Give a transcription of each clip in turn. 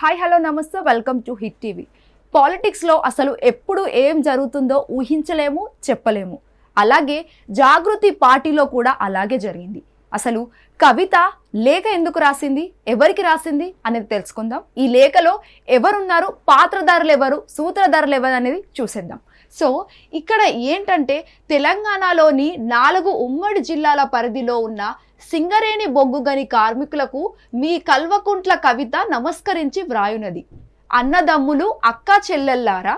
Hi hello namaste welcome to hit TV. పాలిటిక్స్లో అసలు ఎప్పుడు ఏం జరుగుతుందో ఊహించలేము చెప్పలేము. అలాగే జాగృతి పార్టీలో కూడా అలాగే జరిగింది. అసలు కవిత లేఖ ఎందుకు రాసింది ఎవరికి రాసింది అనేది తెలుసుకుందాం. ఈ లేఖలో ఎవరున్నారు పాత్రధారులు ఎవరు సూత్రధారులు ఎవరు అనేది చూసేద్దాం. సో ఇక్కడ ఏంటంటే తెలంగాణలోని నాలుగు ఉమ్మడి జిల్లాల పరిధిలో ఉన్న సింగరేణి బొగ్గు గని కార్మికులకు మీ కల్వకుంట్ల కవిత నమస్కరించి వ్రాయునది. అన్నదమ్ములు అక్క చెల్లెల్లారా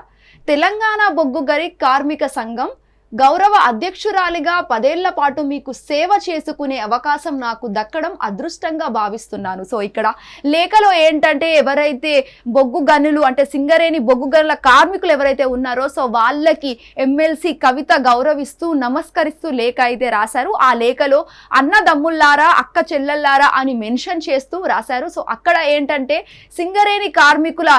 తెలంగాణ బొగ్గు గని కార్మిక సంఘం గౌరవ అధ్యక్షురాలిగా పదేళ్ళ పాటు మీకు సేవ చేసుకునే అవకాశం నాకు దక్కడం అదృష్టంగా భావిస్తున్నాను. సో ఇక్కడ లేఖలో ఏంటంటే ఎవరైతే బొగ్గు గనులు అంటే సింగరేణి బొగ్గు గనుల కార్మికులు ఎవరైతే ఉన్నారో సో వాళ్ళకి ఎమ్మెల్సీ కవిత గౌరవిస్తూ నమస్కరిస్తూ లేఖ అయితే రాశారు. ఆ లేఖలో అన్నదమ్ముల్లారా అక్క చెల్లెల్లారా అని మెన్షన్ చేస్తూ రాశారు. సో అక్కడ ఏంటంటే సింగరేణి కార్మికుల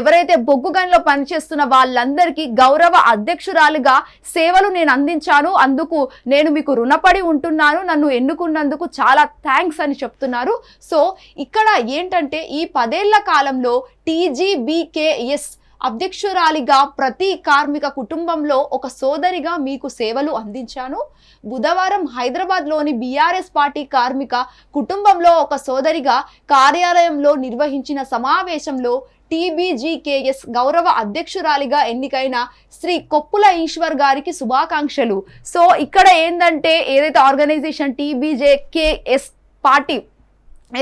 ఎవరైతే బొగ్గు గనిలో పనిచేస్తున్న వాళ్ళందరికీ గౌరవ అధ్యక్షురాలుగా సేవలు నేను అందించాను అందుకు నేను మీకు రుణపడి ఉంటున్నాను నన్ను ఎన్నుకున్నందుకు చాలా థ్యాంక్స్ అని చెప్తున్నారు. సో ఇక్కడ ఏంటంటే ఈ పదేళ్ళ కాలంలో టీజీబీకేఎస్ అధ్యక్షురాలిగా ప్రతి కార్మిక కుటుంబంలో ఒక సోదరిగా మీకు సేవలు అందించాను. బుధవారం హైదరాబాద్లోని బీఆర్ఎస్ పార్టీ కార్మిక కుటుంబంలో ఒక సోదరిగా కార్యాలయంలో నిర్వహించిన సమావేశంలో టీబీజీకేఎస్ గౌరవ అధ్యక్షురాలిగా ఎన్నికైన శ్రీ కొప్పుల ఈశ్వర్ గారికి శుభాకాంక్షలు. సో ఇక్కడ ఏంటంటే ఏదైతే ఆర్గనైజేషన్ టీబీజేకేఎస్ పార్టీ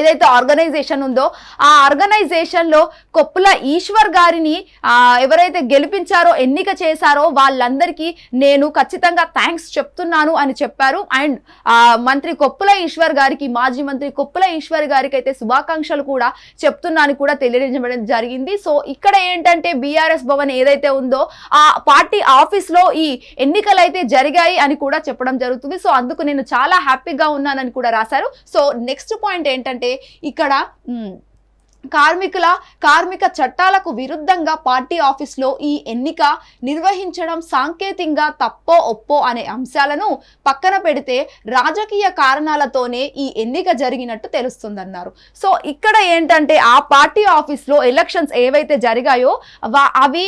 ఏదైతే ఆర్గనైజేషన్ ఉందో ఆ ఆర్గనైజేషన్లో కొప్పుల ఈశ్వర్ గారిని ఎవరైతే గెలిపించారో ఎన్నిక చేశారో వాళ్ళందరికీ నేను ఖచ్చితంగా థ్యాంక్స్ చెప్తున్నాను అని చెప్పారు. అండ్ మంత్రి కొప్పుల ఈశ్వర్ గారికి మాజీ మంత్రి కొప్పుల ఈశ్వర్ గారికి అయితే శుభాకాంక్షలు కూడా చెప్తున్నాను కూడా తెలియజేయడం జరిగింది. సో ఇక్కడ ఏంటంటే బీఆర్ఎస్ భవన్ ఏదైతే ఉందో ఆ పార్టీ ఆఫీస్లో ఈ ఎన్నికలు అయితే జరిగాయి అని కూడా చెప్పడం జరుగుతుంది. సో అందుకు నేను చాలా హ్యాపీగా ఉన్నానని కూడా రాశారు. సో నెక్స్ట్ పాయింట్ ఏంటంటే ఏంటంటే ఇక్కడ కార్మికుల కార్మిక చట్టాలకు విరుద్ధంగా పార్టీ ఆఫీస్లో ఈ ఎన్నిక నిర్వహించడం సాంకేతికంగా తప్పో ఒప్పో అనే అంశాలను పక్కన పెడితే రాజకీయ కారణాలతోనే ఈ ఎన్నిక జరిగినట్టు తెలుస్తుందన్నారు. సో ఇక్కడ ఏంటంటే ఆ పార్టీ ఆఫీస్లో ఎలక్షన్స్ ఏవైతే జరిగాయో వా- అవి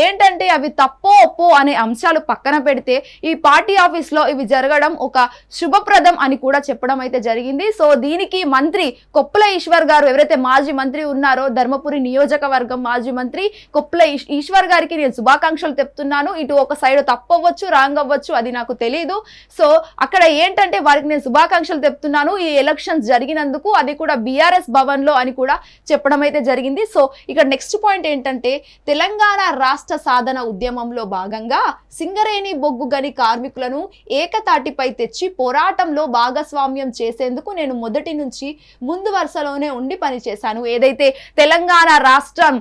ఏంటంటే అవి తప్పో ఒప్పో అనే అంశాలు పక్కన పెడితే ఈ పార్టీ ఆఫీస్లో ఇవి జరగడం ఒక శుభప్రదం అని కూడా చెప్పడం అయితే జరిగింది. సో దీనికి మంత్రి కొప్పుల ఈశ్వర్ గారు ఎవరైతే మాజీ మంత్రి ఉన్నారో ధర్మపురి నియోజకవర్గం మాజీ మంత్రి కొప్పుల ఈశ్వర్ గారికి నేను శుభాకాంక్షలు చెప్తున్నాను ఇటు ఒక సైడ్ తప్పవచ్చు రాంగ్ అవ్వచ్చు అది నాకు తెలియదు సో అక్కడ ఏంటంటే వారికి నేను శుభాకాంక్షలు చెప్తున్నాను ఈ ఎలక్షన్స్ జరిగినందుకు అది కూడా బీఆర్ఎస్ భవన్లో అని కూడా చెప్పడం అయితే జరిగింది. సో ఇక్కడ నెక్స్ట్ పాయింట్ ఏంటంటే తెలంగాణ రాష్ట్ర సాధన ఉద్యమంలో భాగంగా సింగరేణి బొగ్గు గని కార్మికులను ఏకతాటిపై తెచ్చి పోరాటంలో భాగస్వామ్యం చేసేందుకు నేను మొదటి నుంచి ముందు వరుసలోనే ఉండి పనిచేశాను. ఏదైతే తెలంగాణ రాష్ట్రం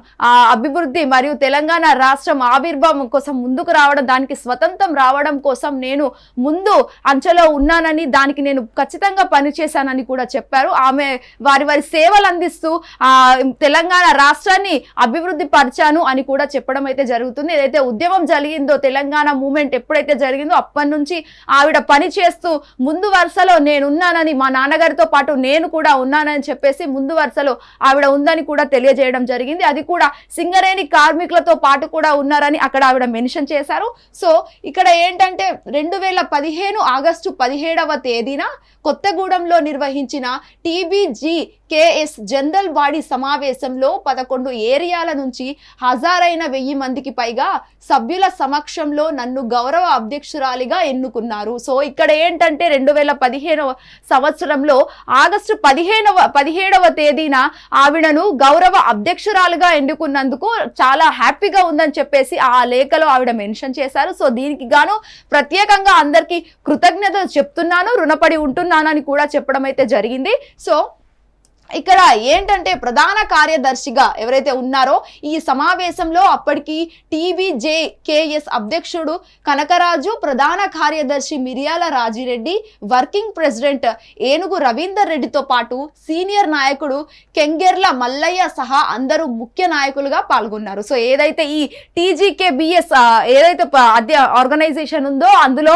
అభివృద్ధి మరియు తెలంగాణ రాష్ట్రం ఆవిర్భావం కోసం ముందుకు రావడం దానికి స్వతంత్రం రావడం కోసం నేను ముందు అంచెలో ఉన్నానని దానికి నేను ఖచ్చితంగా పనిచేశానని కూడా చెప్పారు. ఆమె వారి వారి సేవలు అందిస్తూ తెలంగాణ రాష్ట్రాన్ని అభివృద్ధి పరిచాను అని కూడా చెప్పడం అయితే జరుగుతుంది. ఏదైతే ఉద్యమం జరిగిందో తెలంగాణ మూమెంట్ ఎప్పుడైతే జరిగిందో అప్పటి నుంచి ఆవిడ పని చేస్తూ ముందు వరుసలో నేనున్నానని మా నాన్నగారితో పాటు నేను కూడా ఉన్నానని చెప్పేసి ముందు వరుసలో ఆవిడ ఉందని కూడా తెలియజేయడం జరిగింది. అది కూడా సింగరేణి కార్మికులతో పాటు కూడా ఉన్నారని అక్కడ ఆవిడ మెన్షన్ చేశారు. సో ఇక్కడ ఏంటంటే రెండు వేల పదిహేను ఆగస్టు పదిహేడవ తేదీన కొత్తగూడెంలో నిర్వహించిన టీబీజీ కేఎస్ జనరల్ బాడీ సమావేశంలో పదకొండు ఏరియాల నుంచి హజారైన వెయ్యి మందికి పైగా సభ్యుల సమక్షంలో నన్ను గౌరవ అధ్యక్షురాలిగా ఎన్నుకున్నారు. సో ఇక్కడ ఏంటంటే రెండు వేల పదిహేనవ సంవత్సరంలో ఆగస్టు పదిహేనవ పదిహేడవ తేదీన ఆవిడను గౌరవ అధ్యక్షురాలుగా ఎన్నుకున్నందుకు చాలా హ్యాపీగా ఉందని చెప్పేసి ఆ లేఖలో ఆవిడ మెన్షన్ చేశారు. సో దీనికి గాను ప్రత్యేకంగా అందరికీ కృతజ్ఞతలు చెప్తున్నాను రుణపడి ఉంటున్నానని కూడా చెప్పడం అయితే జరిగింది. సో ఇక్కడ ఏంటంటే ప్రధాన కార్యదర్శిగా ఎవరైతే ఉన్నారో ఈ సమావేశంలో అప్పటికి టీబీజే కేఎస్ అధ్యక్షుడు కనకరాజు ప్రధాన కార్యదర్శి మిరియాల రాజిరెడ్డి వర్కింగ్ ప్రెసిడెంట్ ఏనుగు రవీందర్ రెడ్డితో పాటు సీనియర్ నాయకుడు కెంగెర్ల మల్లయ్య సహా అందరూ ముఖ్య నాయకులుగా పాల్గొన్నారు. సో ఏదైతే ఈ టీజీకేబిఎస్ ఏదైతే ప- అధ్య ఆర్గనైజేషన్ ఉందో అందులో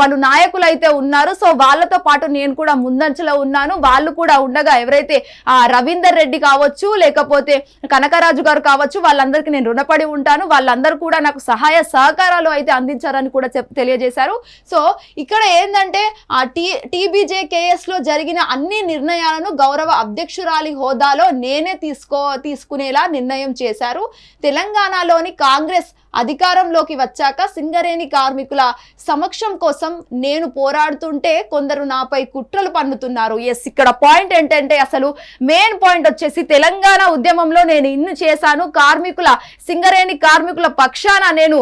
పలు నాయకులు అయితే ఉన్నారు. సో వాళ్ళతో పాటు నేను కూడా ముందంచలో ఉన్నాను. వాళ్ళు కూడా ఉండగా ఎవరైతే ఆ రవీందర్ రెడ్డి కావచ్చు లేకపోతే కనకరాజు గారు కావచ్చు వాళ్ళందరికీ నేను రుణపడి ఉంటాను. వాళ్ళందరూ కూడా నాకు సహాయ సహకారాలు అయితే అందించారని కూడా చెప్ తెలియజేశారు. సో ఇక్కడ ఏంటంటే ఆ టీ టీబీజే లో జరిగిన అన్ని నిర్ణయాలను గౌరవ అధ్యక్షురాలి హోదాలో నేనే తీసుకో తీసుకునేలా నిర్ణయం చేశారు. తెలంగాణలోని కాంగ్రెస్ అధికారంలోకి వచ్చాక సింగరేణి కార్మికుల సమక్షం కోసం నేను పోరాడుతుంటే కొందరు నాపై కుట్రలు పన్నుతున్నారు. ఎస్ ఇక్కడ పాయింట్ ఏంటంటే అసలు మెయిన్ పాయింట్ వచ్చేసి తెలంగాణ ఉద్యమంలో నేను ఇన్ని చేశాను. కార్మికుల సింగరేణి కార్మికుల పక్షాన నేను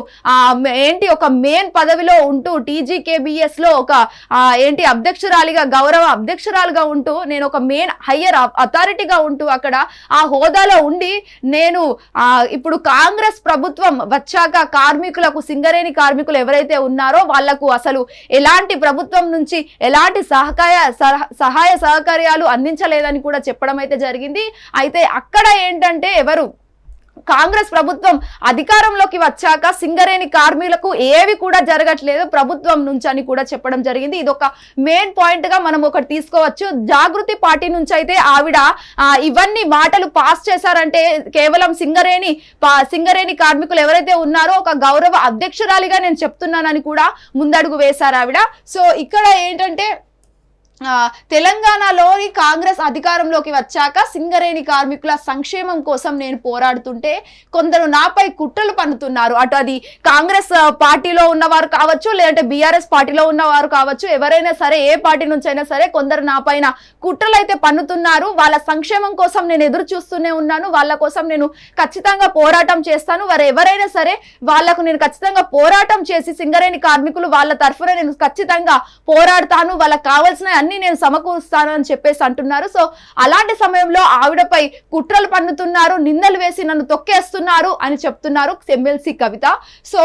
ఏంటి ఒక మెయిన్ పదవిలో ఉంటూ టీజీకేబిఎస్లో ఒక ఏంటి అధ్యక్షురాలిగా గౌరవ అధ్యక్షురాలుగా ఉంటూ నేను ఒక మెయిన్ హయ్యర్ అథారిటీగా ఉంటూ అక్కడ ఆ హోదాలో ఉండి నేను ఇప్పుడు కాంగ్రెస్ ప్రభుత్వం వచ్చాక కార్మికులకు సింగరేణి కార్మికులు ఎవరైతే ఉన్నారో వాళ్ళకు అసలు ఎలాంటి ప్రభుత్వం నుంచి ఎలాంటి సహకాయ సహ- సహాయ సహకార్యాలు అందించలేదని కూడా చెప్పడం అయితే జరిగింది. అయితే అక్కడ ఏంటంటే ఎవరు కాంగ్రెస్ ప్రభుత్వం అధికారంలోకి వచ్చాక సింగరేణి కార్మికులకు ఏవి కూడా జరగట్లేదు ప్రభుత్వం నుంచి అని కూడా చెప్పడం జరిగింది. ఇది ఒక మెయిన్ పాయింట్గా మనం ఒకటి తీసుకోవచ్చు. జాగృతి పార్టీ నుంచి అయితే ఆవిడ ఇవన్నీ మాటలు పాస్ చేశారంటే కేవలం సింగరేణి పా- సింగరేణి కార్మికులు ఎవరైతే ఉన్నారో ఒక గౌరవ అధ్యక్షురాలిగా నేను చెప్తున్నానని కూడా ముందడుగు వేశారు ఆవిడ. సో ఇక్కడ ఏంటంటే తెలంగాణలోని కాంగ్రెస్ అధికారంలోకి వచ్చాక సింగరేణి కార్మికుల సంక్షేమం కోసం నేను పోరాడుతుంటే కొందరు నాపై కుట్రలు పన్నుతున్నారు. అటు అది కాంగ్రెస్ పార్టీలో ఉన్నవారు కావచ్చు లేదంటే బీఆర్ఎస్ పార్టీలో ఉన్నవారు కావచ్చు ఎవరైనా సరే ఏ పార్టీ నుంచి అయినా సరే కొందరు నాపైన కుట్రలైతే కుట్రలు అయితే పన్నుతున్నారు. వాళ్ళ సంక్షేమం కోసం నేను ఎదురు చూస్తూనే ఉన్నాను. వాళ్ళ కోసం నేను ఖచ్చితంగా పోరాటం చేస్తాను. వారు ఎవరైనా సరే వాళ్ళకు నేను ఖచ్చితంగా పోరాటం చేసి సింగరేణి కార్మికులు వాళ్ళ తరఫున నేను ఖచ్చితంగా పోరాడతాను. వాళ్ళకి కావాల్సిన అన్ని నేను సమకూరుస్తాను అని చెప్పేసి అంటున్నారు. సో అలాంటి సమయంలో ఆవిడపై కుట్రలు పన్నుతున్నారు నిందలు వేసి నన్ను తొక్కేస్తున్నారు అని చెప్తున్నారు ఎమ్మెల్సీ కవిత. సో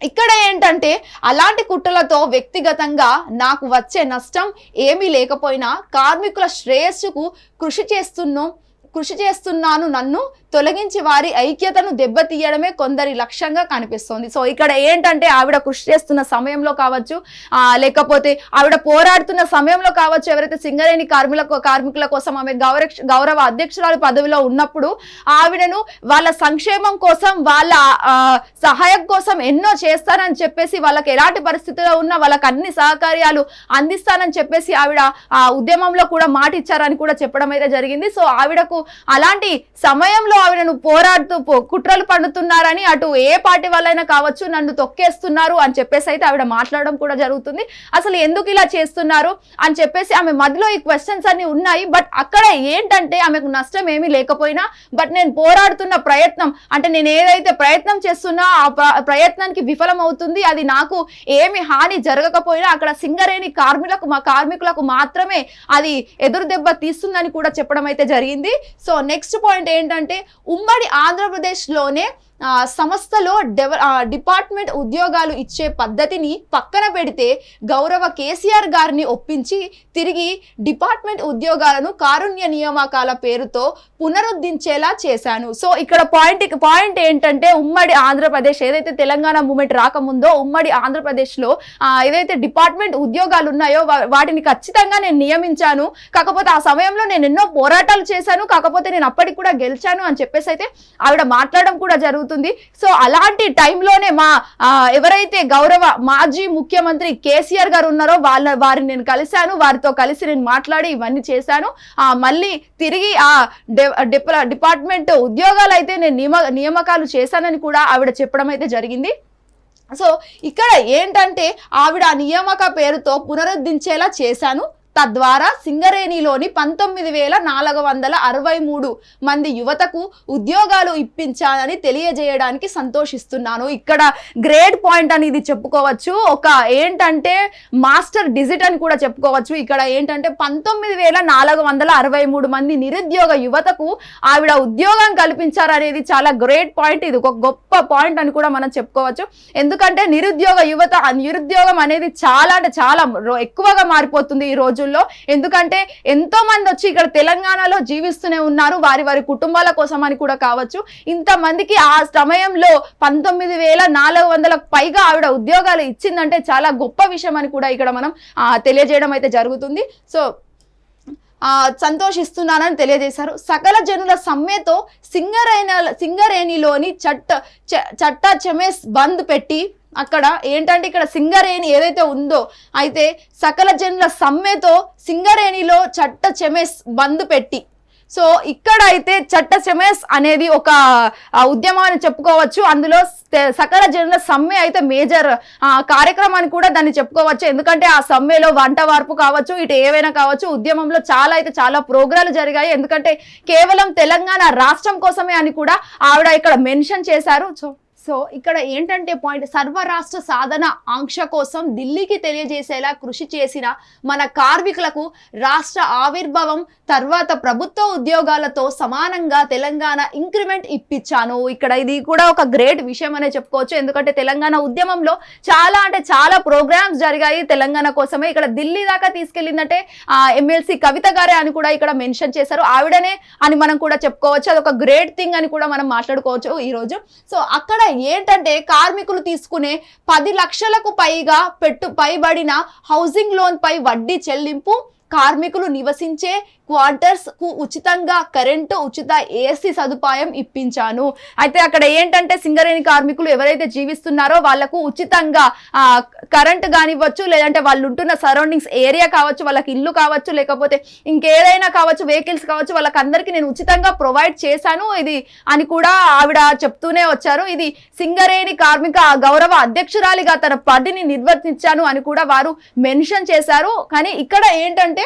ఇక్కడ ఏంటంటే అలాంటి కుట్రలతో వ్యక్తిగతంగా నాకు వచ్చే నష్టం ఏమీ లేకపోయినా కార్మికుల శ్రేయస్సుకు కృషి చేస్తున్నాం. కృషి చేస్తున్నాను. నన్ను తొలగించి వారి ఐక్యతను దెబ్బతీయడమే కొందరి లక్ష్యంగా కనిపిస్తోంది. సో ఇక్కడ ఏంటంటే ఆవిడ కృషి చేస్తున్న సమయంలో కావచ్చు లేకపోతే ఆవిడ పోరాడుతున్న సమయంలో కావచ్చు ఎవరైతే సింగరేణి కార్మికుల కార్మికుల కోసం ఆమె గౌరవ గౌరవ అధ్యక్షురాలు పదవిలో ఉన్నప్పుడు ఆవిడను వాళ్ళ సంక్షేమం కోసం వాళ్ళ సహాయం కోసం ఎన్నో చేస్తానని చెప్పేసి వాళ్ళకి ఎలాంటి పరిస్థితిలో ఉన్నా వాళ్ళకి అన్ని సహకార్యాలు అందిస్తానని చెప్పేసి ఆవిడ ఆ ఉద్యమంలో కూడా మాట ఇచ్చారని కూడా చెప్పడం అయితే జరిగింది. సో ఆవిడకు అలాంటి సమయంలో ఆవిడను పోరాడుతూ పో- కుట్రలు పండుతున్నారని అటు ఏ పార్టీ వాళ్ళైనా కావచ్చు నన్ను తొక్కేస్తున్నారు అని చెప్పేసి అయితే ఆవిడ మాట్లాడడం కూడా జరుగుతుంది. అసలు ఎందుకు ఇలా చేస్తున్నారు అని చెప్పేసి ఆమె మధ్యలో ఈ క్వశ్చన్స్ అన్ని ఉన్నాయి. బట్ అక్కడ ఏంటంటే ఆమెకు నష్టం ఏమీ లేకపోయినా బట్ నేను పోరాడుతున్న ప్రయత్నం అంటే నేను ఏదైతే ప్రయత్నం చేస్తున్నా ఆ ప్రయత్నానికి విఫలం అవుతుంది. అది నాకు ఏమి హాని జరగకపోయినా అక్కడ సింగరేణి కార్మికులకు మా కార్మికులకు మాత్రమే అది ఎదురు దెబ్బ తీస్తుందని కూడా చెప్పడం అయితే జరిగింది. సో నెక్స్ట్ పాయింట్ ఏంటంటే ఉమ్మడి ఆంధ్రప్రదేశ్లోనే సంస్థలో డెవ డిపార్ట్మెంట్ ఉద్యోగాలు ఇచ్చే పద్ధతిని పక్కన పెడితే గౌరవ కేసీఆర్ గారిని ఒప్పించి తిరిగి డిపార్ట్మెంట్ ఉద్యోగాలను కారుణ్య నియామకాల పేరుతో పునరుద్ధరించేలా చేశాను. సో ఇక్కడ పాయింట్ పాయింట్ ఏంటంటే ఉమ్మడి ఆంధ్రప్రదేశ్ ఏదైతే తెలంగాణ మూమెంట్ రాకముందో ఉమ్మడి ఆంధ్రప్రదేశ్లో ఏదైతే డిపార్ట్మెంట్ ఉద్యోగాలు ఉన్నాయో వా- వాటిని ఖచ్చితంగా నేను నియమించాను. కాకపోతే ఆ సమయంలో నేను ఎన్నో పోరాటాలు చేశాను. కాకపోతే నేను అప్పటికి కూడా గెలిచాను అని చెప్పేసి అయితే ఆవిడ మాట్లాడడం కూడా జరుగుతుంది సో అలాంటి టైంలోనే మా ఎవరైతే గౌరవ మాజీ ముఖ్యమంత్రి కేసీఆర్ గారు ఉన్నారో వాళ్ళ వారిని నేను కలిశాను. వారితో కలిసి నేను మాట్లాడి ఇవన్నీ చేశాను. మళ్ళీ తిరిగి ఆ డిపార్ట్మెంట్ ఉద్యోగాలు అయితే నేను నియమ నియామకాలు చేశానని కూడా ఆవిడ చెప్పడం అయితే జరిగింది. సో ఇక్కడ ఏంటంటే ఆవిడ ఆ నియామక పేరుతో పునరుద్ధరించేలా చేశాను. తద్వారా సింగరేణిలోని పంతొమ్మిది వేల నాలుగు వందల అరవై మూడు మంది యువతకు ఉద్యోగాలు ఇప్పించాలని తెలియజేయడానికి సంతోషిస్తున్నాను. ఇక్కడ గ్రేట్ పాయింట్ అనేది చెప్పుకోవచ్చు. ఒక ఏంటంటే మాస్టర్ డిజిట్ అని కూడా చెప్పుకోవచ్చు. ఇక్కడ ఏంటంటే పంతొమ్మిది వేల నాలుగు వందల అరవై మూడు మంది నిరుద్యోగ యువతకు ఆవిడ ఉద్యోగం కల్పించారనేది చాలా గ్రేట్ పాయింట్. ఇది ఒక గొప్ప పాయింట్ అని కూడా మనం చెప్పుకోవచ్చు. ఎందుకంటే నిరుద్యోగ యువత నిరుద్యోగం అనేది చాలా అంటే చాలా రో- ఎక్కువగా మారిపోతుంది ఈ రోజు. రోజుల్లో. ఎందుకంటే ఎంతో మంది వచ్చి ఇక్కడ తెలంగాణలో జీవిస్తూనే ఉన్నారు. వారి వారి కుటుంబాల కోసం అని కూడా కావచ్చు. ఇంతమందికి ఆ సమయంలో పంతొమ్మిది వేల నాలుగు వందలకు పైగా ఆవిడ ఉద్యోగాలు ఇచ్చిందంటే చాలా గొప్ప విషయం అని కూడా ఇక్కడ మనం తెలియజేయడం అయితే జరుగుతుంది. సో సంతోషిస్తున్నానని తెలియజేశారు. సకల జనుల సమ్మెతో సింగరేణ సింగరేణిలోని చట్ట చ- చట్ట చెమెస్ బంద్ పెట్టి అక్కడ ఏంటంటే ఇక్కడ సింగరేణి ఏదైతే ఉందో అయితే సకల జనుల సమ్మెతో సింగరేణిలో చట్ట చెమెస్ బంద్ పెట్టి. సో ఇక్కడ అయితే చట్ట చెమెస్ అనేది ఒక ఉద్యమాన్ని అని చెప్పుకోవచ్చు. అందులో సకల జనుల సమ్మె అయితే మేజర్ కార్యక్రమాన్ని కూడా దాన్ని చెప్పుకోవచ్చు. ఎందుకంటే ఆ సమ్మెలో వంట వార్పు కావచ్చు ఇటు ఏవైనా కావచ్చు ఉద్యమంలో చాలా అయితే చాలా ప్రోగ్రాలు జరిగాయి. ఎందుకంటే కేవలం తెలంగాణ రాష్ట్రం కోసమే అని కూడా ఆవిడ ఇక్కడ మెన్షన్ చేశారు. సో సో ఇక్కడ ఏంటంటే పాయింట్ సర్వరాష్ట్ర సాధన ఆంక్ష కోసం ఢిల్లీకి తెలియజేసేలా కృషి చేసిన మన కార్మికులకు రాష్ట్ర ఆవిర్భావం తర్వాత ప్రభుత్వ ఉద్యోగాలతో సమానంగా తెలంగాణ ఇంక్రిమెంట్ ఇప్పించాను. ఇక్కడ ఇది కూడా ఒక గ్రేట్ విషయం అనే చెప్పుకోవచ్చు. ఎందుకంటే తెలంగాణ ఉద్యమంలో చాలా అంటే చాలా ప్రోగ్రామ్స్ జరిగాయి తెలంగాణ కోసమే. ఇక్కడ ఢిల్లీ దాకా తీసుకెళ్ళిందంటే ఎమ్మెల్సీ కవిత గారే అని కూడా ఇక్కడ మెన్షన్ చేశారు. ఆవిడనే అని మనం కూడా చెప్పుకోవచ్చు. అది ఒక గ్రేట్ థింగ్ అని కూడా మనం మాట్లాడుకోవచ్చు ఈరోజు. సో అక్కడ ఏంటంటే కార్మికులు తీసుకునే పది లక్షలకు పైగా పెట్టు పైబడిన హౌసింగ్ లోన్ పై వడ్డీ చెల్లింపు కార్మికులు నివసించే క్వార్టర్స్కు ఉచితంగా కరెంటు ఉచిత ఏసీ సదుపాయం ఇప్పించాను. అయితే అక్కడ ఏంటంటే సింగరేణి కార్మికులు ఎవరైతే జీవిస్తున్నారో వాళ్ళకు ఉచితంగా ఆ, కరెంట్ కానివ్వచ్చు లేదంటే వాళ్ళు ఉంటున్న సరౌండింగ్స్ ఏరియా కావచ్చు వాళ్ళకి ఇల్లు కావచ్చు లేకపోతే ఇంకేదైనా కావచ్చు వెహికల్స్ కావచ్చు వాళ్ళకి అందరికీ నేను ఉచితంగా ప్రొవైడ్ చేశాను. ఇది అని కూడా ఆవిడ చెప్తూనే వచ్చారు. ఇది సింగరేణి కార్మిక గౌరవ అధ్యక్షురాలిగా తన పదిని నిర్వర్తించాను అని కూడా వారు మెన్షన్ చేశారు. కానీ ఇక్కడ ఏంటంటే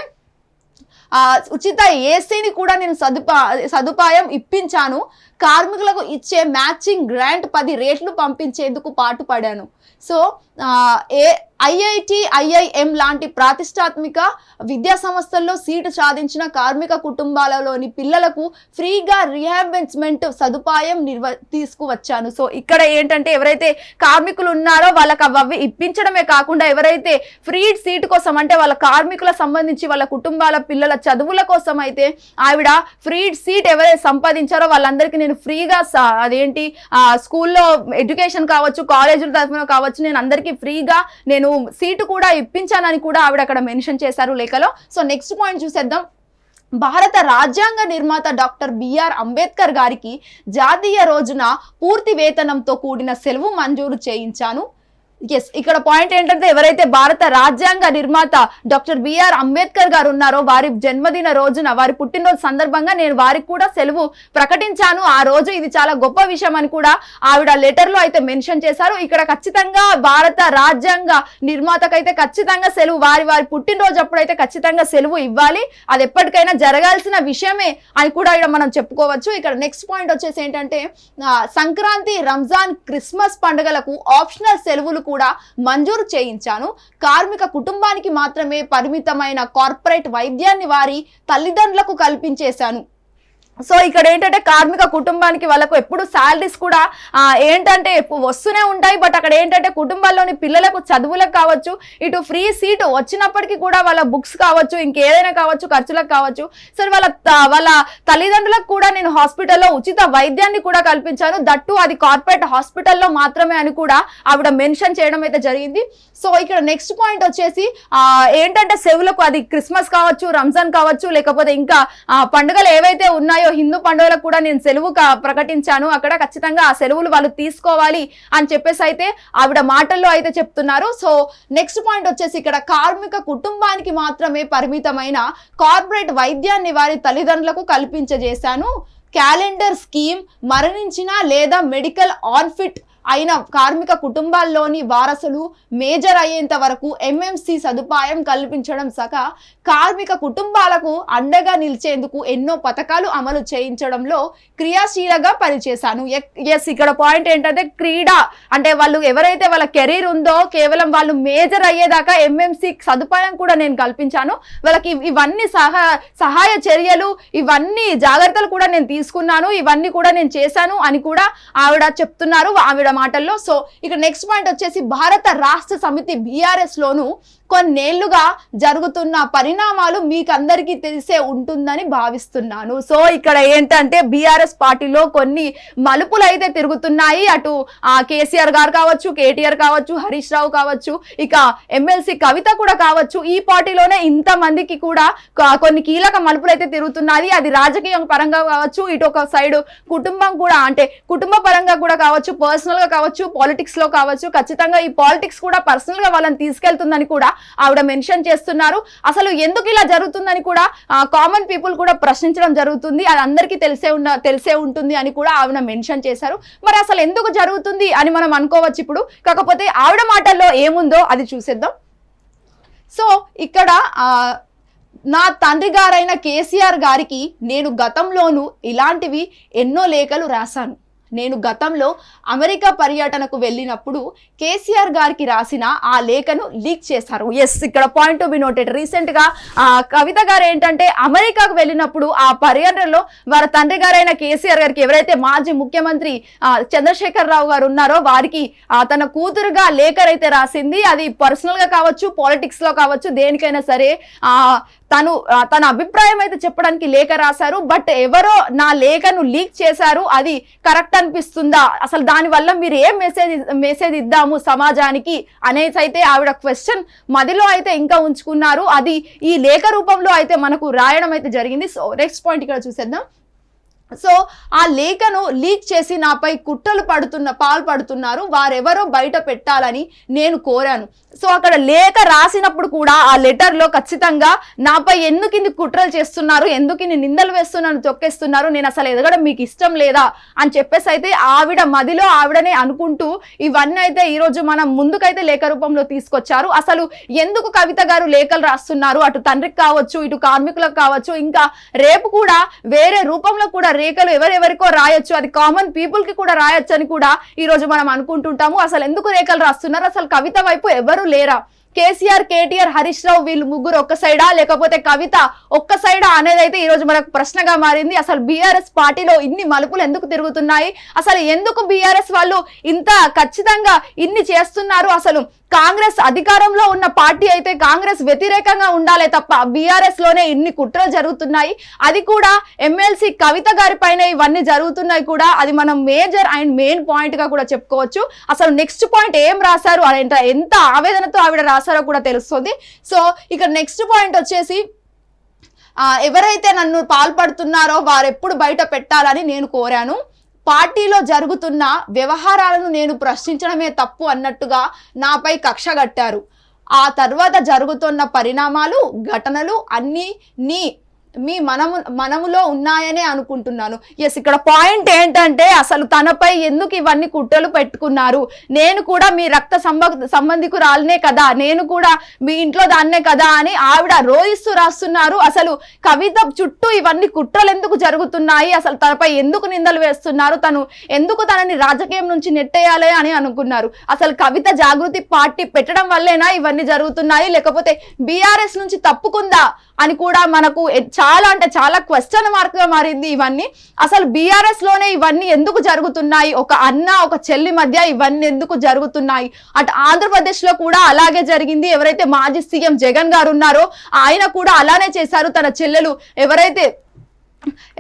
ఉచిత ఏసీని కూడా నేను సదుపా సదుపాయం ఇప్పించాను. కార్మికులకు ఇచ్చే మ్యాచింగ్ గ్రాంట్ పది రేట్లు పంపించేందుకు పాటుపడాను. సో ఏ ఐఐటి ఐఐఎం లాంటి ప్రాతిష్టాత్మిక విద్యా సంస్థల్లో సీటు సాధించిన కార్మిక కుటుంబాలలోని పిల్లలకు ఫ్రీగా రిహాబెన్స్మెంట్ సదుపాయం నిర్వ తీసుకువచ్చాను. సో ఇక్కడ ఏంటంటే ఎవరైతే కార్మికులు ఉన్నారో వాళ్ళకి అవి ఇప్పించడమే కాకుండా ఎవరైతే ఫ్రీ సీట్ కోసం అంటే వాళ్ళ కార్మికుల సంబంధించి వాళ్ళ కుటుంబాల పిల్లల చదువుల కోసం అయితే ఆవిడ ఫ్రీ సీట్ ఎవరైతే సంపాదించారో వాళ్ళందరికీ నేను ఫ్రీగా స- అదేంటి స్కూల్లో ఎడ్యుకేషన్ కావచ్చు కాలేజీల తరఫున కావచ్చు నేను అందరికీ ఫ్రీగా నేను సీటు కూడా ఇప్పించానని కూడా ఆవిడ అక్కడ మెన్షన్ చేశారు లేఖలో. సో నెక్స్ట్ పాయింట్ చూసేద్దాం. భారత రాజ్యాంగ నిర్మాత డాక్టర్ బిఆర్ అంబేద్కర్ గారికి జాతీయ రోజున పూర్తి వేతనంతో కూడిన సెలవు మంజూరు చేయించాను. ఎస్ ఇక్కడ పాయింట్ ఏంటంటే ఎవరైతే భారత రాజ్యాంగ నిర్మాత డాక్టర్ బిఆర్ అంబేద్కర్ గారు ఉన్నారో వారి జన్మదిన రోజున వారి పుట్టినరోజు సందర్భంగా నేను వారికి కూడా సెలవు ప్రకటించాను. ఆ రోజు ఇది చాలా గొప్ప విషయం అని కూడా ఆవిడ లెటర్లో అయితే మెన్షన్ చేశారు. ఇక్కడ ఖచ్చితంగా భారత రాజ్యాంగ నిర్మాతకైతే ఖచ్చితంగా సెలవు వారి వారి పుట్టినరోజు అప్పుడైతే ఖచ్చితంగా సెలవు ఇవ్వాలి. అది ఎప్పటికైనా జరగాల్సిన విషయమే అని కూడా ఇక్కడ మనం చెప్పుకోవచ్చు. ఇక్కడ నెక్స్ట్ పాయింట్ వచ్చేసి ఏంటంటే సంక్రాంతి రంజాన్ క్రిస్మస్ పండుగలకు ఆప్షనల్ సెలవులు కూడా కూడా మంజూరు చేయించాను. కార్మిక కుటుంబానికి మాత్రమే పరిమితమైన కార్పొరేట్ వైద్యాన్ని వారి తల్లిదండ్రులకు కల్పించేశాను. సో ఇక్కడ ఏంటంటే కార్మిక కుటుంబానికి వాళ్ళకు ఎప్పుడు శాలరీస్ కూడా ఏంటంటే వస్తూనే ఉంటాయి బట్ అక్కడ ఏంటంటే కుటుంబాల్లోని పిల్లలకు చదువులకు కావచ్చు ఇటు ఫ్రీ సీటు వచ్చినప్పటికీ కూడా వాళ్ళ బుక్స్ కావచ్చు ఇంకేదైనా కావచ్చు ఖర్చులకు కావచ్చు సరే వాళ్ళ వాళ్ళ తల్లిదండ్రులకు కూడా నేను హాస్పిటల్లో ఉచిత వైద్యాన్ని కూడా కల్పించాను. దట్టు అది కార్పొరేట్ హాస్పిటల్లో మాత్రమే అని కూడా ఆవిడ మెన్షన్ చేయడం అయితే జరిగింది. సో ఇక్కడ నెక్స్ట్ పాయింట్ వచ్చేసి ఏంటంటే సెవులకు అది క్రిస్మస్ కావచ్చు రంజాన్ కావచ్చు లేకపోతే ఇంకా పండుగలు ఏవైతే ఉన్నాయో హిందూ పండుగలకు కూడా నేను సెలవు కా- ప్రకటించాను. అక్కడ ఖచ్చితంగా ఆ సెలవులు వాళ్ళు తీసుకోవాలి అని చెప్పేసి అయితే ఆవిడ మాటల్లో అయితే చెప్తున్నారు. సో నెక్స్ట్ పాయింట్ వచ్చేసి ఇక్కడ కార్మిక కుటుంబానికి మాత్రమే పరిమితమైన కార్పొరేట్ వైద్యాన్ని వారి తల్లిదండ్రులకు కల్పించజేశాను. క్యాలెండర్ స్కీమ్ మరణించిన లేదా మెడికల్ ఆన్ఫిట్ అయిన కార్మిక కుటుంబాల్లోని వారసులు మేజర్ అయ్యేంత వరకు ఎంఎంసి సదుపాయం కల్పించడం సహా కార్మిక కుటుంబాలకు అండగా నిలిచేందుకు ఎన్నో పథకాలు అమలు చేయించడంలో క్రియాశీలగా పనిచేశాను. ఎస్ ఇక్కడ పాయింట్ ఏంటంటే క్రీడ. అంటే వాళ్ళు ఎవరైతే వాళ్ళ కెరీర్ ఉందో కేవలం వాళ్ళు మేజర్ అయ్యేదాకా ఎంఎంసి సదుపాయం కూడా నేను కల్పించాను. వాళ్ళకి ఇవన్నీ సహా సహాయ చర్యలు ఇవన్నీ జాగ్రత్తలు కూడా నేను తీసుకున్నాను. ఇవన్నీ కూడా నేను చేశాను అని కూడా ఆవిడ చెప్తున్నారు. ఆవిడ మాటల్లో. సో ఇక నెక్స్ట్ పాయింట్ వచ్చేసి భారత రాష్ట్ర సమితి బీఆర్ఎస్ లోను కొన్నేళ్ళుగా జరుగుతున్న పరిణామాలు మీకు అందరికీ తెలిసే ఉంటుందని భావిస్తున్నాను. సో ఇక్కడ ఏంటంటే బీఆర్ఎస్ పార్టీలో కొన్ని మలుపులు అయితే తిరుగుతున్నాయి. అటు ఆ కేసీఆర్ గారు కావచ్చు కేటీఆర్ కావచ్చు హరీష్ రావు కావచ్చు ఇక ఎమ్మెల్సీ కవిత కూడా కావచ్చు. ఈ పార్టీలోనే ఇంత మందికి కూడా కొన్ని కీలక మలుపులు అయితే తిరుగుతున్నది అది రాజకీయ పరంగా కావచ్చు ఇటు ఒక సైడ్ కుటుంబం కూడా అంటే కుటుంబ పరంగా కూడా కావచ్చు పర్సనల్గా కావచ్చు పాలిటిక్స్లో కావచ్చు ఖచ్చితంగా ఈ పాలిటిక్స్ కూడా పర్సనల్గా వాళ్ళని తీసుకెళ్తుందని కూడా ఆవిడ మెన్షన్ చేస్తున్నారు. అసలు ఎందుకు ఇలా జరుగుతుందని కూడా కామన్ పీపుల్ కూడా ప్రశ్నించడం జరుగుతుంది. అది అందరికీ తెలిసే ఉన్న తెలిసే ఉంటుంది అని కూడా ఆవిడ మెన్షన్ చేశారు. మరి అసలు ఎందుకు జరుగుతుంది అని మనం అనుకోవచ్చు ఇప్పుడు. కాకపోతే ఆవిడ మాటల్లో ఏముందో అది చూసేద్దాం. సో ఇక్కడ నా తండ్రి గారైన కేసీఆర్ గారికి నేను గతంలోనూ ఇలాంటివి ఎన్నో లేఖలు రాశాను. నేను గతంలో అమెరికా పర్యటనకు వెళ్ళినప్పుడు కేసీఆర్ గారికి రాసిన ఆ లేఖను లీక్ చేశారు. ఎస్ ఇక్కడ పాయింట్ టు బి నోటెడ్ రీసెంట్గా ఆ కవిత గారు ఏంటంటే అమెరికాకు వెళ్ళినప్పుడు ఆ పర్యటనలో వారి తండ్రి గారైన కేసీఆర్ గారికి ఎవరైతే మాజీ ముఖ్యమంత్రి చంద్రశేఖర్ రావు గారు ఉన్నారో వారికి తన కూతురుగా లేఖ అయితే రాసింది. అది పర్సనల్గా కావచ్చు పాలిటిక్స్లో కావచ్చు దేనికైనా సరే ఆ తను తన అభిప్రాయం అయితే చెప్పడానికి లేఖ రాశారు బట్ ఎవరో నా లేఖను లీక్ చేశారు అది కరెక్ట్ అనిపిస్తుందా? అసలు దాని వల్ల మీరు ఏం మెసేజ్ మెసేజ్ ఇద్దాము సమాజానికి అనేసి అయితే ఆవిడ క్వశ్చన్ మదిలో అయితే ఇంకా ఉంచుకున్నారు. అది ఈ లేఖ రూపంలో అయితే మనకు రాయడం అయితే జరిగింది. సో నెక్స్ట్ పాయింట్ ఇక్కడ చూసేద్దాం. సో ఆ లేఖను లీక్ చేసి నాపై కుట్రలు పడుతున్న పాల్పడుతున్నారు వారెవరో బయట పెట్టాలని నేను కోరాను. సో అక్కడ లేఖ రాసినప్పుడు కూడా ఆ లెటర్లో ఖచ్చితంగా నాపై ఎందుకు ఇన్ని కుట్రలు చేస్తున్నారు ఎందుకు ఇన్ని నిందలు వేస్తున్నాను తొక్కేస్తున్నారు నేను అసలు ఎదగడం మీకు ఇష్టం లేదా అని చెప్పేసి అయితే ఆవిడ మదిలో ఆవిడనే అనుకుంటూ ఇవన్నీ అయితే ఈరోజు మనం ముందుకైతే లేఖ రూపంలో తీసుకొచ్చారు. అసలు ఎందుకు కవిత గారు లేఖలు రాస్తున్నారు? అటు తండ్రికి కావచ్చు ఇటు కార్మికులకు కావచ్చు ఇంకా రేపు కూడా వేరే రూపంలో కూడా రేఖలు ఎవరెవరికో రాయొచ్చు. అది కామన్ పీపుల్కి కూడా రాయొచ్చు అని కూడా ఈ రోజు మనం అనుకుంటుంటాము. అసలు ఎందుకు రేఖలు రాస్తున్నారు? అసలు కవిత వైపు ఎవరు లేరా? కేసీఆర్ కేటీఆర్ హరీష్ రావు వీళ్ళు ముగ్గురు ఒక్క సైడా లేకపోతే కవిత ఒక్క సైడా అనేది అయితే ఈ రోజు మనకు ప్రశ్నగా మారింది. అసలు బీఆర్ఎస్ పార్టీలో ఇన్ని మలుపులు ఎందుకు తిరుగుతున్నాయి? అసలు ఎందుకు బీఆర్ఎస్ వాళ్ళు ఇంత ఖచ్చితంగా ఇన్ని చేస్తున్నారు? అసలు కాంగ్రెస్ అధికారంలో ఉన్న పార్టీ అయితే కాంగ్రెస్ వ్యతిరేకంగా ఉండాలే తప్ప బీఆర్ఎస్లోనే ఇన్ని కుట్రలు జరుగుతున్నాయి. అది కూడా ఎమ్మెల్సీ కవిత గారి పైన ఇవన్నీ జరుగుతున్నాయి కూడా. అది మనం మేజర్ అండ్ మెయిన్ పాయింట్గా కూడా చెప్పుకోవచ్చు. అసలు నెక్స్ట్ పాయింట్ ఏం రాశారు? అని ఎంత ఎంత ఆవేదనతో ఆవిడ రాశారో కూడా తెలుస్తుంది. సో ఇక నెక్స్ట్ పాయింట్ వచ్చేసి ఎవరైతే నన్ను పాల్పడుతున్నారో వారెప్పుడు బయట పెట్టాలని నేను కోరాను. పార్టీలో జరుగుతున్న వ్యవహారాలను నేను ప్రశ్నించడమే తప్పు అన్నట్టుగా నాపై కక్ష కట్టారు. ఆ తర్వాత జరుగుతున్న పరిణామాలు ఘటనలు అన్నీ నీ మీ మనము మనములో ఉన్నాయనే అనుకుంటున్నాను. ఎస్ ఇక్కడ పాయింట్ ఏంటంటే అసలు తనపై ఎందుకు ఇవన్నీ కుట్రలు పెట్టుకున్నారు? నేను కూడా మీ రక్త సంబ సంబంధికురాలనే కదా నేను కూడా మీ ఇంట్లో దాన్నే కదా అని ఆవిడ రోయిస్తూ రాస్తున్నారు. అసలు కవిత చుట్టూ ఇవన్నీ కుట్రలు ఎందుకు జరుగుతున్నాయి? అసలు తనపై ఎందుకు నిందలు వేస్తున్నారు? తను ఎందుకు తనని రాజకీయం నుంచి నెట్టేయాలి అని అనుకున్నారు? అసలు కవిత జాగృతి పార్టీ పెట్టడం వల్లేనా ఇవన్నీ జరుగుతున్నాయి? లేకపోతే బీఆర్ఎస్ నుంచి తప్పుకుందా? అని కూడా మనకు చాలా అంటే చాలా క్వశ్చన్ మార్క్గా మారింది ఇవన్నీ. అసలు బీఆర్ఎస్లోనే ఇవన్నీ ఎందుకు జరుగుతున్నాయి? ఒక అన్న ఒక చెల్లి మధ్య ఇవన్నీ ఎందుకు జరుగుతున్నాయి? అటు ఆంధ్రప్రదేశ్లో కూడా అలాగే జరిగింది. ఎవరైతే మాజీ సీఎం జగన్ గారు ఉన్నారో ఆయన కూడా అలానే చేశారు తన చెల్లెలు. ఎవరైతే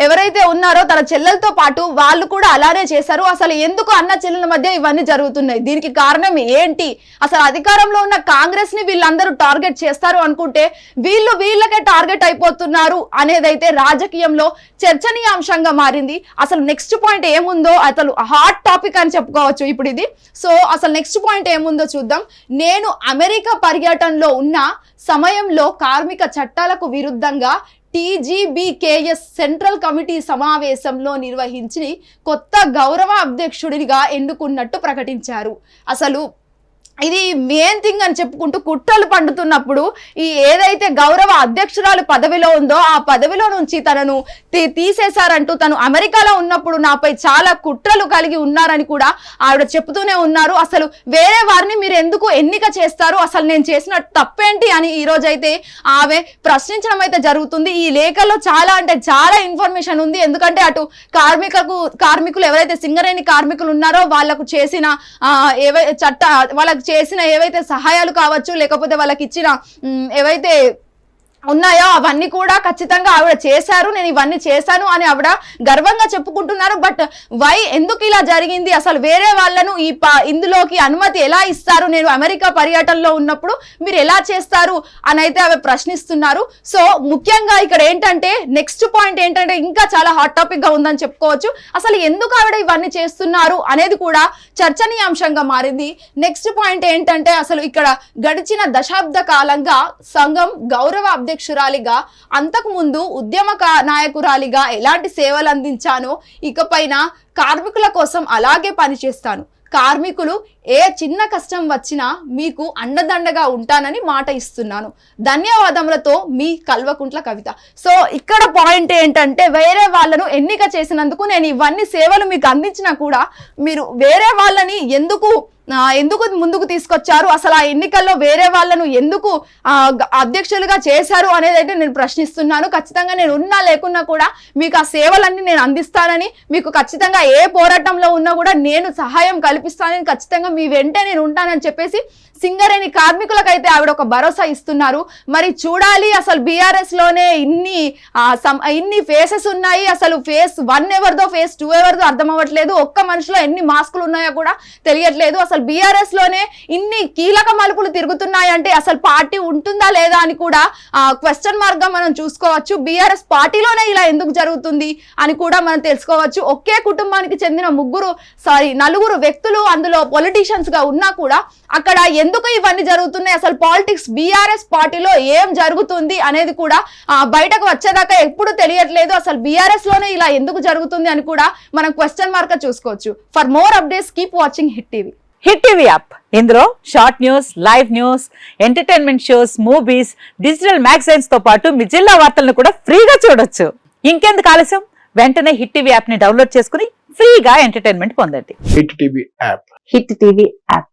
ఎవరైతే ఉన్నారో తన చెల్లెలతో పాటు వాళ్ళు కూడా అలానే చేశారు. అసలు ఎందుకు అన్న చెల్లెల మధ్య ఇవన్నీ జరుగుతున్నాయి? దీనికి కారణం ఏంటి? అసలు అధికారంలో ఉన్న కాంగ్రెస్ని వీళ్ళందరూ టార్గెట్ చేస్తారు అనుకుంటే వీళ్ళు వీళ్ళకే టార్గెట్ అయిపోతున్నారు అనేదైతే రాజకీయంలో చర్చనీయాంశంగా మారింది. అసలు నెక్స్ట్ పాయింట్ ఏముందో అసలు హాట్ టాపిక్ అని చెప్పుకోవచ్చు ఇప్పుడు ఇది. సో అసలు నెక్స్ట్ పాయింట్ ఏముందో చూద్దాం. నేను అమెరికా పర్యటనలో ఉన్న సమయంలో కార్మిక చట్టాలకు విరుద్ధంగా టీజీబీకేఎస్ సెంట్రల్ కమిటీ సమావేశంలో నిర్వహించి కొత్త గౌరవ అధ్యక్షుడిగా ఎన్నుకున్నట్టు ప్రకటించారు. అసలు ఇది మెయిన్ థింగ్ అని చెప్పుకుంటూ కుట్రలు పండుతున్నప్పుడు ఈ ఏదైతే గౌరవ అధ్యక్షురాలు పదవిలో ఉందో ఆ పదవిలో నుంచి తనను తీ- తీసేశారంటూ తను అమెరికాలో ఉన్నప్పుడు నాపై చాలా కుట్రలు కలిగి ఉన్నారని కూడా ఆవిడ చెప్తూనే ఉన్నారు. అసలు వేరే వారిని మీరు ఎందుకు ఎన్నిక చేస్తారు? అసలు నేను చేసిన తప్పేంటి అని ఈ రోజైతే ఆమె ప్రశ్నించడం అయితే జరుగుతుంది. ఈ లేఖలో చాలా అంటే చాలా ఇన్ఫర్మేషన్ ఉంది. ఎందుకంటే అటు కార్మికకు కార్మికులు ఎవరైతే సింగరేణి కార్మికులు ఉన్నారో వాళ్ళకు చేసిన ఏవై చట్ట వాళ్ళకి చేసిన ఏవైతే సహాయాలు కావచ్చు లేకపోతే వాళ్ళకి ఇచ్చిన ఏవైతే ఉన్నాయో? అవన్నీ కూడా ఖచ్చితంగా ఆవిడ చేశారు. నేను ఇవన్నీ చేశాను అని ఆవిడ గర్వంగా చెప్పుకుంటున్నారు. బట్ వై ఎందుకు ఇలా జరిగింది? అసలు వేరే వాళ్ళను ఈ ప- ఇందులోకి అనుమతి ఎలా ఇస్తారు? నేను అమెరికా పర్యటనలో ఉన్నప్పుడు మీరు ఎలా చేస్తారు? అని అయితే ఆమె ప్రశ్నిస్తున్నారు. సో ముఖ్యంగా ఇక్కడ ఏంటంటే నెక్స్ట్ పాయింట్ ఏంటంటే ఇంకా చాలా హాట్ టాపిక్గా ఉందని చెప్పుకోవచ్చు. అసలు ఎందుకు ఆవిడ ఇవన్నీ చేస్తున్నారు అనేది కూడా చర్చనీయాంశంగా మారింది. నెక్స్ట్ పాయింట్ ఏంటంటే అసలు ఇక్కడ గడిచిన దశాబ్ద కాలంగా సంఘం గౌరవ అధ్యక్షురాలిగా అంతకు ముందు ఉద్యమ నాయకురాలిగా ఎలాంటి సేవలు అందించానో ఇకపైన కార్మికుల కోసం అలాగే పనిచేస్తాను. కార్మికులు ఏ చిన్న కష్టం వచ్చినా మీకు అండదండగా ఉంటానని మాట ఇస్తున్నాను. ధన్యవాదములతో మీ కల్వకుంట్ల కవిత. సో ఇక్కడ పాయింట్ ఏంటంటే వేరే వాళ్ళను ఎన్నిక చేసినందుకు నేను ఇవన్నీ సేవలు మీకు అందించినా కూడా మీరు వేరే వాళ్ళని ఎందుకు ఎందుకు ముందుకు తీసుకొచ్చారు? అసలు ఆ ఎన్నికల్లో వేరే వాళ్ళను ఎందుకు అధ్యక్షులుగా చేశారు అనేది అయితే నేను ప్రశ్నిస్తున్నాను. ఖచ్చితంగా నేను ఉన్నా లేకున్నా కూడా మీకు ఆ సేవలన్నీ నేను అందిస్తానని మీకు ఖచ్చితంగా ఏ పోరాటంలో ఉన్నా కూడా నేను సహాయం కల్పిస్తానని ఖచ్చితంగా మీ వెంటే నేను ఉంటానని చెప్పేసి సింగరేణి కార్మికులకైతే ఆవిడ ఒక భరోసా ఇస్తున్నారు. మరి చూడాలి అసలు బీఆర్ఎస్లోనే ఇన్ని ఇన్ని ఫేసెస్ ఉన్నాయి. అసలు ఫేస్ వన్ ఎవరిదో ఫేస్ టూ ఎవరిదో అర్థం అవ్వట్లేదు. ఒక్క మనిషిలో ఎన్ని మాస్కులు ఉన్నాయో కూడా తెలియట్లేదు. అసలు బీఆర్ఎస్లోనే ఇన్ని కీలక మలుపులు తిరుగుతున్నాయంటే అసలు పార్టీ ఉంటుందా లేదా అని కూడా క్వశ్చన్ మార్క్గా మనం చూసుకోవచ్చు. బీఆర్ఎస్ పార్టీలోనే ఇలా ఎందుకు జరుగుతుంది అని కూడా మనం తెలుసుకోవచ్చు. ఒకే కుటుంబానికి చెందిన ముగ్గురు సారీ నలుగురు వ్యక్తులు అందులో పొలిటీషియన్స్గా ఉన్నా కూడా అక్కడ ఎందుకు ఇవన్నీ జరుగుతున్నాయి? అసలు పాలిటిక్స్ బీఆర్ఎస్ పార్టీలో ఏం జరుగుతుంది అనేది కూడా బయటకు వచ్చేదాకా ఎప్పుడు తెలియట్లేదు. అసలు బీఆర్ఎస్లోనే ఇలా ఎందుకు జరుగుతుంది అని కూడా మనం క్వశ్చన్ మార్క్ చూసుకోవచ్చు. For more updates keep watching hit TV hit TV app ఇందులో short news live news entertainment shows movies digital మ్యాగజైన్స్తో పాటు మీ జిల్లా వార్తలను కూడా ఫ్రీగా చూడొచ్చు. ఇంకెందుకు ఆలస్యం? వెంటనే హిట్ టీవీ యాప్ని డౌన్లోడ్ చేసుకుని ఫ్రీగా ఎంటర్టైన్మెంట్ పొందండి. Hit TV app hit TV app